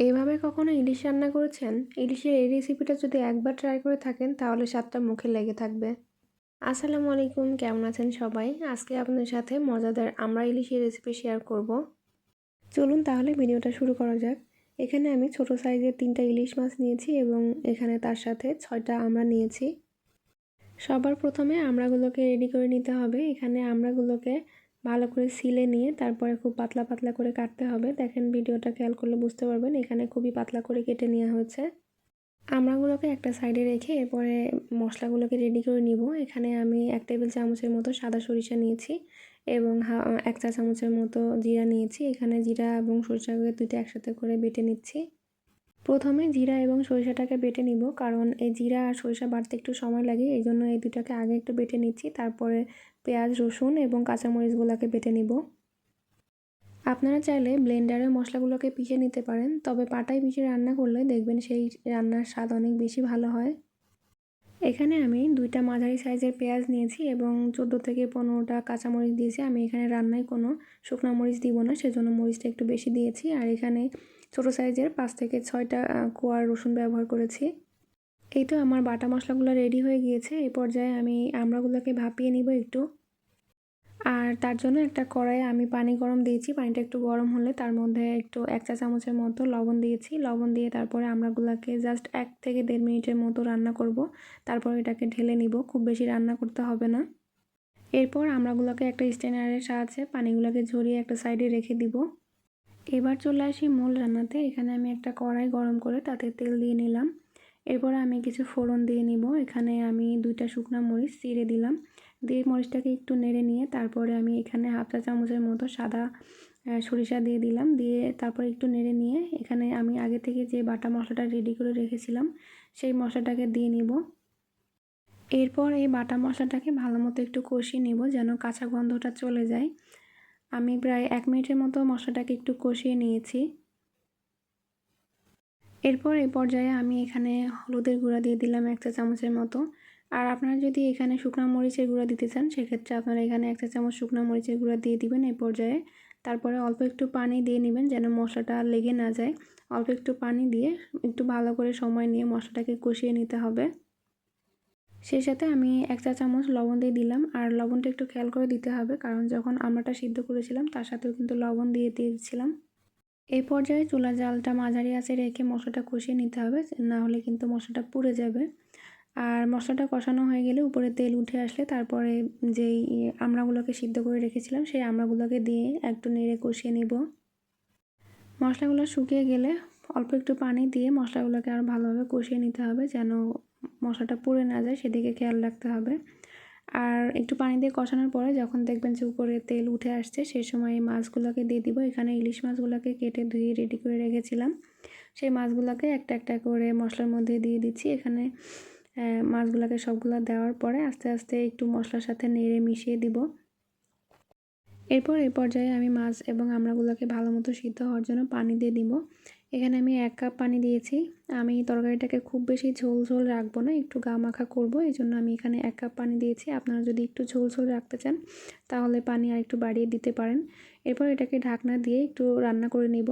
এভাবে কখনো ইলিশ রান্না করেছেন? ইলিশের এই রেসিপিটা যদি একবার ট্রাই করে থাকেন, তাহলে স্বাদটা মুখে লেগে থাকবে। আসসালামু আলাইকুম, কেমন আছেন সবাই? আজকে আপনাদের সাথে মজাদার আমরা ইলিশের রেসিপি শেয়ার করব। চলুন তাহলে ভিডিওটা শুরু করা যাক। এখানে আমি ছোট সাইজের তিনটা ইলিশ মাছ নিয়েছি এবং এখানে তার সাথে ছয়টা আমরা নিয়েছি। সবার প্রথমে আমড়াগুলোকে রেডি করে নিতে হবে। এখানে আমড়াগুলোকে ভালো করে সিলে নিয়ে তারপরে খুব পাতলা পাতলা করে কাটতে হবে। দেখেন ভিডিওটা খেয়াল করলে বুঝতে পারবেন, এখানে খুবই পাতলা করে কেটে নেওয়া হয়েছে। আমড়াগুলোকে একটা সাইডে রেখে এরপরে মশলাগুলোকে রেডি করে নিব। এখানে আমি এক টেবিল চামচের মতো সাদা সরিষা নিয়েছি এবং এক চা চামচের মতো জিরা নিয়েছি। এখানে জিরা এবং সরিষাকে দুইটা একসাথে করে বেটে নিচ্ছি। প্রথমে জিরা এবং সরিষাটাকে বেটে নিব, কারণ এই জিরা আর সরিষা বাড়তে একটু সময় লাগে, এই জন্য এই দুটাকে আগে একটু বেটে নিচ্ছি, তারপরে পেঁয়াজ, রসুন এবং কাঁচামরিচগুলোকে বেটে নিব। আপনারা চাইলে ব্লেন্ডারে মশলাগুলোকে পিষে নিতে পারেন, তবে পাটায় পিষে রান্না করলে দেখবেন সেই রান্নার স্বাদ অনেক বেশি ভালো হয়। এখানে আমি দুইটা মাঝারি সাইজের পেঁয়াজ নিয়েছি এবং চোদ্দ থেকে পনেরোটা কাঁচামরিচ দিয়েছি। আমি এখানে রান্নায় কোনো শুকনো মরিচ দিব না, সেজন্য মরিচটা একটু বেশি দিয়েছি। আর এখানে ছোটো সাইজের পাঁচ থেকে ছয়টা কোয়ার রসুন ব্যবহার করেছি। এই তো আমার বাটা মশলাগুলো রেডি হয়ে গিয়েছে। এই পর্যায়ে আমি আমড়াগুলোকে ভাপিয়ে নিব একটু। আর তার জন্য একটা কড়াইয়ে আমি পানি গরম দিয়েছি। পানিটা একটু গরম হলে তার মধ্যে একটু এক চা চামচের মতো লবণ দিয়েছি। লবণ দিয়ে তারপরে আমড়াগুলোকে জাস্ট এক থেকে দেড় মিনিটের মতো রান্না করব। তারপর এটাকে ঢেলে নিব। খুব বেশি রান্না করতে হবে না। এরপর আমড়াগুলোকে একটা স্টেনারের সাহায্যে পানিগুলোকে ঝরিয়ে একটা সাইডে রেখে দিব। এবার চলে আসি মূল রান্নাতে। এখানে আমি একটা কড়াই গরম করে তাতে তেল দিয়ে নিলাম। এরপর আমি কিছু ফোড়ন দিয়ে নিব। এখানে আমি দুইটা শুকনো মরিচ চিড়ে দিলাম। দিয়ে মরিচটাকে একটু নেড়ে নিয়ে তারপরে আমি এখানে হাফ চা চামচের মতো সাদা সরিষা দিয়ে দিলাম। দিয়ে তারপর একটু নেড়ে নিয়ে এখানে আমি আগে থেকে যে বাটা মশলাটা রেডি করে রেখেছিলাম, সেই মশলাটাকে দিয়ে নিব। এরপর এই বাটা মশলাটাকে ভালো মতো একটু কষিয়ে নিব যেন কাঁচা গন্ধটা চলে যায়। আমি প্রায় এক মিনিটের মতো মশলাটাকে একটু কষিয়ে নিয়েছি। এরপর এই পর্যায়ে আমি এখানে হলুদের গুঁড়া দিয়ে দিলাম এক চা চামচের মতো। আর আপনারা যদি এখানে শুকনো মরিচের গুঁড়া দিতে চান, সেক্ষেত্রে আপনারা এখানে এক চা চামচ শুকনো মরিচের গুঁড়া দিয়ে দিবেন এই পর্যায়ে। তারপরে অল্প একটু পানি দিয়ে নেবেন যেন মশলাটা লেগে না যায়। অল্প একটু পানি দিয়ে একটু ভালো করে সময় নিয়ে মশলাটাকে কষিয়ে নিতে হবে। সেই সাথে আমি এক চা চামচ লবণ দিয়ে দিলাম। আর লবণটা একটু খেয়াল করে দিতে হবে, কারণ যখন আমরাটা সিদ্ধ করেছিলাম, তার সাথেও কিন্তু লবণ দিয়ে দিয়েছিলাম। এই পর্যায়ে চুলা জালটা মাঝারি আছে রেখে মশলাটা কষিয়ে নিতে হবে, না হলে কিন্তু মশলাটা পুড়ে যাবে। আর মশলাটা কষানো হয়ে গেলে উপরে তেল উঠে আসলে তারপরে যেই আমড়াগুলোকে সিদ্ধ করে রেখেছিলাম, সেই আমড়াগুলোকে দিয়ে একটু নেড়ে কষিয়ে নিব। মশলাগুলো শুকিয়ে গেলে অল্প একটু পানি দিয়ে মশলাগুলোকে আরও ভালোভাবে কষিয়ে নিতে হবে যেন মশলাটা পুড়ে না যায়, সেদিকে খেয়াল রাখতে হবে। আর একটু পানি দিয়ে কষানোর পরে যখন দেখবেন যে উপরে তেল উঠে আসছে সেই সময় এই মাছগুলোকে দিয়ে দিব। এখানে ইলিশ মাছগুলোকে কেটে ধুয়ে রেডি করে রেখেছিলাম। সেই মাছগুলোকে একটা একটা করে মশলার মধ্যে দিয়ে দিচ্ছি। এখানে মাছগুলোকে সবগুলো দেওয়ার পরে আস্তে আস্তে একটু মশলার সাথে নেড়ে মিশিয়ে দিব। এরপর এই পর্যায়ে আমি মাছ এবং আমড়াগুলোকে ভালো মতো সিদ্ধ হওয়ার জন্য পানি দিয়ে দিব। এখানে আমি এক কাপ পানি দিয়েছি। আমি তরকারিটাকে খুব বেশি ঝোল ঝোল রাখব না, একটু গা মাখা করব এই জন্য আমি এখানে এক কাপ পানি দিয়েছি। আপনারা যদি একটু ঝোল ঝোল রাখতে চান, তাহলে পানি আর একটু বাড়িয়ে দিতে পারেন। এরপর এটাকে ঢাকনা দিয়ে একটু রান্না করে নিব।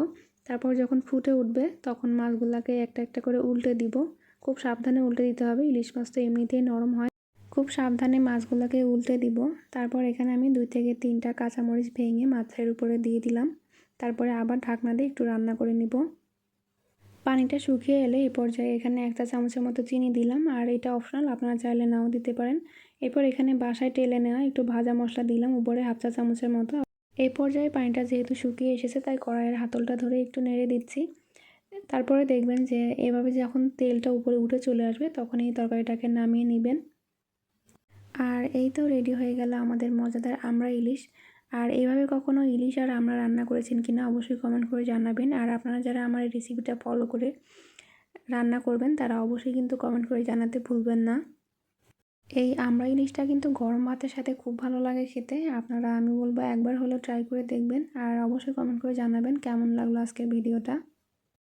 তারপর যখন ফুটে উঠবে, তখন মাছগুলোকে একটা একটা করে উল্টে দিব। খুব সাবধানে উল্টে দিতে হবে, ইলিশ মাছ তো এমনিতেই নরম হয়। খুব সাবধানে মাছগুলোকে উল্টে দিব। তারপর এখানে আমি দুই থেকে তিনটা কাঁচামরিচ ভেঙে মাছের উপরে দিয়ে দিলাম। তারপরে আবার ঢাকনা দিয়ে একটু রান্না করে নিব। পানিটা শুকিয়ে এলে এই পর্যায়ে এখানে একটা চামচের মতো চিনি দিলাম আর এটা অপশনাল, আপনারা চাইলে নাও দিতে পারেন। এরপর এখানে বাসায় টেলে নেওয়া একটু ভাজা মশলা দিলাম, উপরে হাফ চা চামচের মতো। এই পর্যায়ে পানিটা যেহেতু শুকিয়ে এসেছে, তাই কড়াইয়ের হাতলটা ধরে একটু নেড়ে দিচ্ছি। তারপরে দেখবেন যে এভাবে যখন তেলটা উপরে উঠে চলে আসবে তখন এই তরকারিটাকে নামিয়ে নেবেন। আর এই তো রেডি হয়ে গেল আমাদের মজাদার আমরা ইলিশ। আর এইভাবে কখনও ইলিশ আর আমরা রান্না করেছেন কিনা অবশ্যই কমেন্ট করে জানাবেন। আর আপনারা যারা আমার এই রেসিপিটা ফলো করে রান্না করবেন, তারা অবশ্যই কিন্তু কমেন্ট করে জানাতে ভুলবেন না। এই আমরা ইলিশটা কিন্তু গরম ভাতের সাথে খুব ভালো লাগে খেতে। আপনারা, আমি বলব, একবার হলেও ট্রাই করে দেখবেন। আর অবশ্যই কমেন্ট করে জানাবেন কেমন লাগল আজকের ভিডিওটা